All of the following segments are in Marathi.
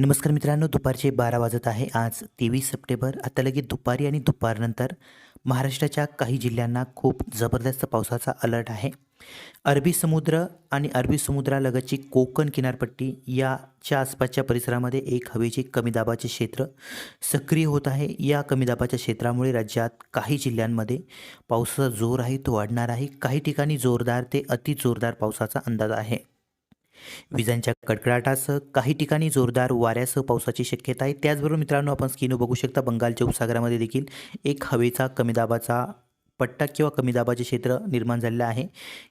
नमस्कार मित्रांनो दुपारचे बारा वाजत आहे. आज तेवीस सप्टेंबर. आता लगेच दुपारी आणि दुपारनंतर महाराष्ट्राच्या काही जिल्ह्यांना खूप जबरदस्त पावसाचा अलर्ट आहे. अरबी समुद्र आणि अरबी समुद्रालगतची कोकण किनारपट्टी याच्या आसपासच्या परिसरामध्ये एक हवेचे कमी दाबाचे क्षेत्र सक्रिय होत आहे. या कमी दाबाच्या क्षेत्रामुळे राज्यात काही जिल्ह्यांमध्ये पावसाचा जोर आहे तो वाढणार आहे. काही ठिकाणी जोरदार ते अति जोरदार पावसाचा अंदाज आहे. विजांच्या कडकडाटासह काही ठिकाणी जोरदार वाऱ्यासह पावसाची शक्यता आहे. त्याचबरोबर मित्रांनो आपण स्क्रीनवर बघू शकता बंगालच्या उपसागरामध्ये देखील एक हवेचा कमी दाबाचा पट्टा किंवा कमी दाबाचे क्षेत्र निर्माण झालेलं आहे.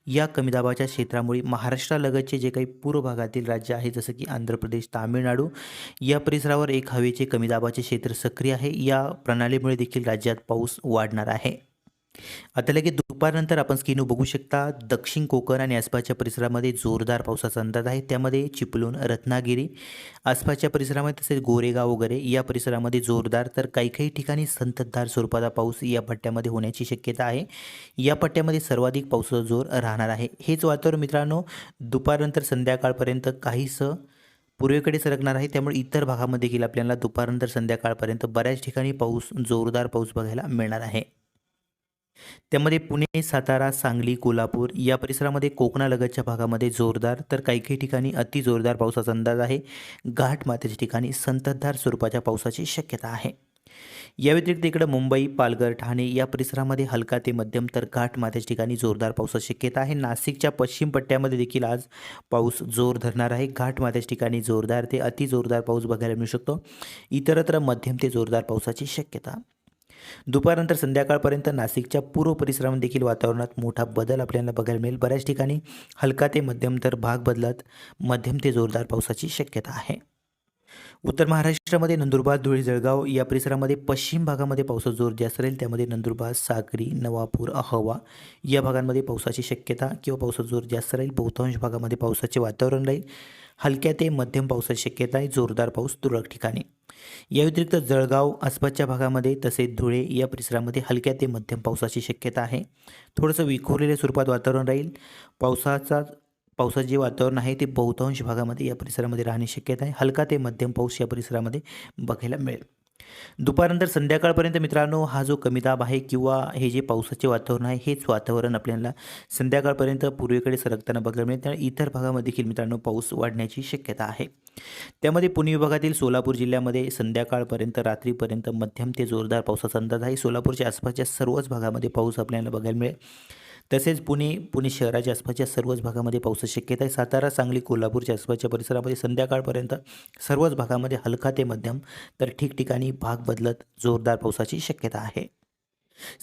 या कमी दाबाच्या क्षेत्रामुळे महाराष्ट्रालगतचे जे काही पूर्व भागातील राज्य आहे जसं की आंध्र प्रदेश तामिळनाडू या परिसरावर एक हवेचे कमी दाबाचे क्षेत्र सक्रिय आहे. या प्रणालीमुळे देखील राज्यात पाऊस वाढणार आहे. आता लगेच दुपारनंतर आपण स्किनू बघू शकता दक्षिण कोकण आणि आसपासच्या परिसरामध्ये जोरदार पावसाचा अंदाज आहे. त्यामध्ये चिपलून रत्नागिरी आसपासच्या परिसरामध्ये तसेच गोरेगाव वगैरे या परिसरामध्ये जोरदार तर काही काही ठिकाणी संततधार स्वरूपाचा पाऊस या पट्ट्यामध्ये होण्याची शक्यता आहे. या पट्ट्यामध्ये सर्वाधिक पावसाचा जोर राहणार आहे. हेच वातावरण मित्रांनो दुपारनंतर संध्याकाळपर्यंत काहीसं पूर्वेकडे सरकणार आहे. त्यामुळे इतर भागामध्ये देखील आपल्याला दुपारनंतर संध्याकाळपर्यंत बऱ्याच ठिकाणी पाऊस जोरदार पाऊस बघायला मिळणार आहे. त्यामध्ये पुणे सातारा सांगली कोल्हापूर या परिसरामध्ये कोकणालगतच्या भागामध्ये जोरदार तर काही काही ठिकाणी अति जोरदार पावसाचा अंदाज आहे. घाट माथ्याच्या ठिकाणी संततधार स्वरूपाच्या पावसाची शक्यता आहे. या व्यतिरिक्त इकडं मुंबई पालघर ठाणे या परिसरामध्ये हलका ते मध्यम तर घाट माथ्याच्या ठिकाणी जोरदार पावसाची शक्यता आहे. नाशिकच्या पश्चिम पट्ट्यामध्ये देखील आज पाऊस जोर धरणार आहे. घाट माथ्याच्या ठिकाणी जोरदार ते अति जोरदार पाऊस बघायला मिळू शकतो. इतरत्र मध्यम ते जोरदार पावसाची शक्यता दुपारनंतर संध्याकाळपर्यंत नाशिकच्या पूर्व परिसरामध्ये देखील वातावरणात मोठा बदल आपल्याला बघायला मिळेल. बऱ्याच ठिकाणी हलका ते मध्यम तर भाग बदलत मध्यम ते जोरदार पावसाची शक्यता आहे. उत्तर महाराष्ट्रामध्ये नंदुरबार धुळे जळगाव या परिसरामध्ये पश्चिम भागामध्ये पावसाचा जोर जास्त राहील. त्यामध्ये नंदुरबार सागरी नवापूर अहवा या भागांमध्ये पावसाची शक्यता किंवा पावसाचा जोर जास्त राहील. बहुतांश भागामध्ये पावसाचे वातावरण राहील. हलक्या ते मध्यम पावसाची शक्यता आहे. जोरदार पाऊस तुरळक ठिकाणी. या व्यतिरिक्त जळगाव आसपासच्या भागामध्ये तसेच धुळे या परिसरामध्ये हलक्या ते मध्यम पावसाची शक्यता आहे. थोडंसं विखुरलेल्या स्वरूपात वातावरण राहील. पावसाचा पावसाचे जे वातावरण आहे ते बहुतांश भागामध्ये या परिसरामध्ये राहण्याची शक्यता आहे. हलका ते मध्यम पाऊस या परिसरामध्ये बघायला मिळेल. दुपारनंतर संध्याकाळपर्यंत मित्रांनो हा जो कमी दाब आहे किंवा हे जे पावसाचे वातावरण आहे हेच वातावरण आपल्याला संध्याकाळपर्यंत पूर्वेकडे सरकताना बघायला मिळेल. त्यामुळे इतर भागामध्ये देखील मित्रांनो पाऊस वाढण्याची शक्यता आहे. त्यामध्ये पुणे विभागातील सोलापूर जिल्ह्यामध्ये संध्याकाळपर्यंत रात्रीपर्यंत मध्यम ते जोरदार पावसाचा अंदाज आहे. सोलापूरच्या आसपासच्या सर्वच भागामध्ये पाऊस आपल्याला बघायला मिळेल. तसेच पुणे पुणे शहराच्या आसपासच्या सर्वच भागामध्ये पावसाची शक्यता आहे. सातारा सांगली कोल्हापूरच्या आसपासच्या परिसरामध्ये संध्याकाळपर्यंत सर्वच भागामध्ये हलका ते मध्यम तर ठिकठिकाणी भाग बदलत जोरदार पावसाची शक्यता आहे.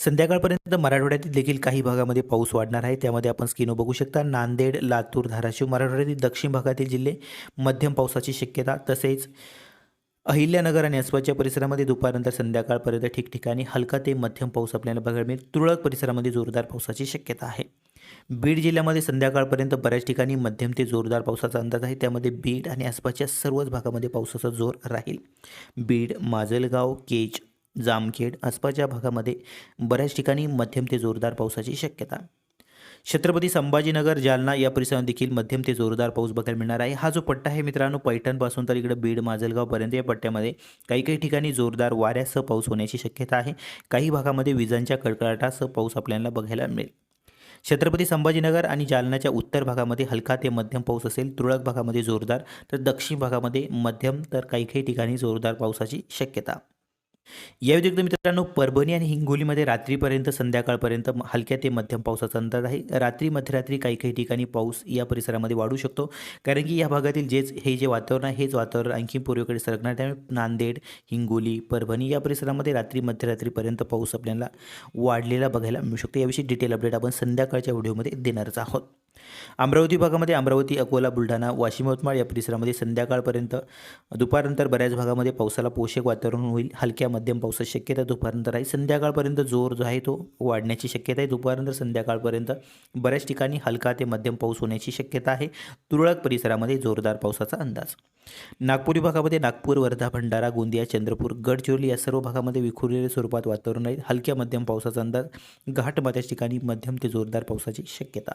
संध्याकाळपर्यंत मराठवाड्यातील देखील काही भागामध्ये पाऊस वाढणार आहे. त्यामध्ये आपण स्किनो बघू शकता. नांदेड लातूर धाराशिव मराठवाड्यातील दक्षिण भागातील जिल्हे मध्यम पावसाची शक्यता तसेच अहिल्यानगर आणि आसपासच्या परिसरामध्ये दुपारनंतर संध्याकाळपर्यंत ठिकठिकाणी हलका ते मध्यम पाऊस आपल्याला बघायला मिळेल. तुरळक परिसरामध्ये जोरदार पावसाची शक्यता आहे. बीड जिल्ह्यामध्ये संध्याकाळपर्यंत बऱ्याच ठिकाणी मध्यम ते जोरदार पावसाचा अंदाज आहे. त्यामध्ये बीड आणि आसपासच्या सर्वच भागामध्ये पावसाचा जोर राहील. बीड माजलगाव केज जामखेड आसपासच्या भागामध्ये बऱ्याच ठिकाणी मध्यम ते जोरदार पावसाची शक्यता छत्रपती संभाजीनगर जालना या परिसरात देखील मध्यम ते जोरदार पाऊस बघायला मिळणार आहे. हा जो पट्टा आहे मित्रांनो पैठणपासून तर इकडे बीड माजलगावपर्यंत या पट्ट्यामध्ये काही काही ठिकाणी जोरदार वाऱ्यासह पाऊस होण्याची शक्यता आहे. काही भागामध्ये विजांच्या कडकडाटासह पाऊस आपल्याला बघायला मिळेल. छत्रपती संभाजीनगर आणि जालनाच्या उत्तर भागामध्ये हलका ते मध्यम पाऊस असेल तुरळक भागामध्ये जोरदार तर दक्षिण भागामध्ये मध्यम तर काही काही ठिकाणी जोरदार पावसाची शक्यता. या व्यतिरिक्त मित्रांनो परभणी आणि हिंगोलीमध्ये रात्रीपर्यंत संध्याकाळपर्यंत हलक्या ते मध्यम पावसाचा अंदाज आहे. रात्री मध्यरात्री काही काही ठिकाणी पाऊस या परिसरामध्ये वाढू शकतो. कारण की या भागातील जेच हे जे वातावरण आहे हेच वातावरण आणखी पूर्वेकडे सरकणार त्यामुळे नांदेड हिंगोली परभणी या परिसरामध्ये रात्री मध्यरात्रीपर्यंत पाऊस आपल्याला वाढलेला बघायला मिळू शकतो. याविषयी डिटेल अपडेट आपण संध्याकाळच्या व्हिडिओमध्ये देणारच आहोत. अमरावती भागामध्ये अमरावती अकोला बुलढाणा वाशिम यवतमाळ या परिसरामध्ये संध्याकाळपर्यंत दुपारनंतर बऱ्याच भागामध्ये पावसाला पोषक वातावरण होईल. हलक्या मध्यम पावसाची शक्यता दुपारनंतर आहे. संध्याकाळपर्यंत जोर जो आहे तो वाढण्याची शक्यता आहे. दुपारनंतर संध्याकाळपर्यंत बऱ्याच ठिकाणी हलका ते मध्यम पाऊस होण्याची शक्यता आहे. तुरळक परिसरामध्ये जोरदार पावसाचा अंदाज. नागपुरी भागामध्ये नागपूर वर्धा भंडारा गोंदिया चंद्रपूर गडचिरोली या सर्व भागामध्ये विखुरलेल्या स्वरूपात वातावरण राहील हलक्या मध्यम पावसाचा अंदाज. घाट बऱ्याच ठिकाणी मध्यम ते जोरदार पावसाची शक्यता.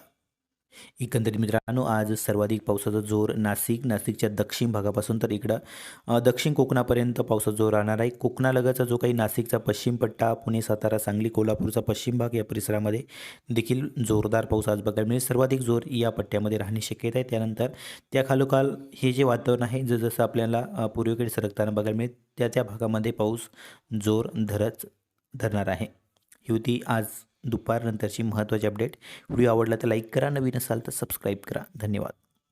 एकंदरीत मित्रांनो आज सर्वाधिक पावसाचा जोर नाशिक नाशिकच्या दक्षिण भागापासून तर इकडं दक्षिण कोकणापर्यंत पावसाचा जोर राहणार आहे. कोकणालगतचा जो काही नाशिकचा पश्चिम पट्टा पुणे सातारा सांगली कोल्हापूरचा पश्चिम भाग या परिसरामध्ये देखील जोरदार पाऊस आज बघायला मिळेल. सर्वाधिक जोर या पट्ट्यामध्ये राहणे शक्यता आहे. त्यानंतर त्या खालोखाल हे जे वातावरण आहे जसं आपल्याला पूर्वेकडे सरकताना बघायला मिळेल त्या त्या भागामध्ये पाऊस जोर धरच धरणार आहे. ही होती आज दुपारनंतरची महत्त्वाची अपडेट. व्हिडिओ आवडला तर लाईक करा. नवीन असाल तर सबस्क्राईब करा. धन्यवाद.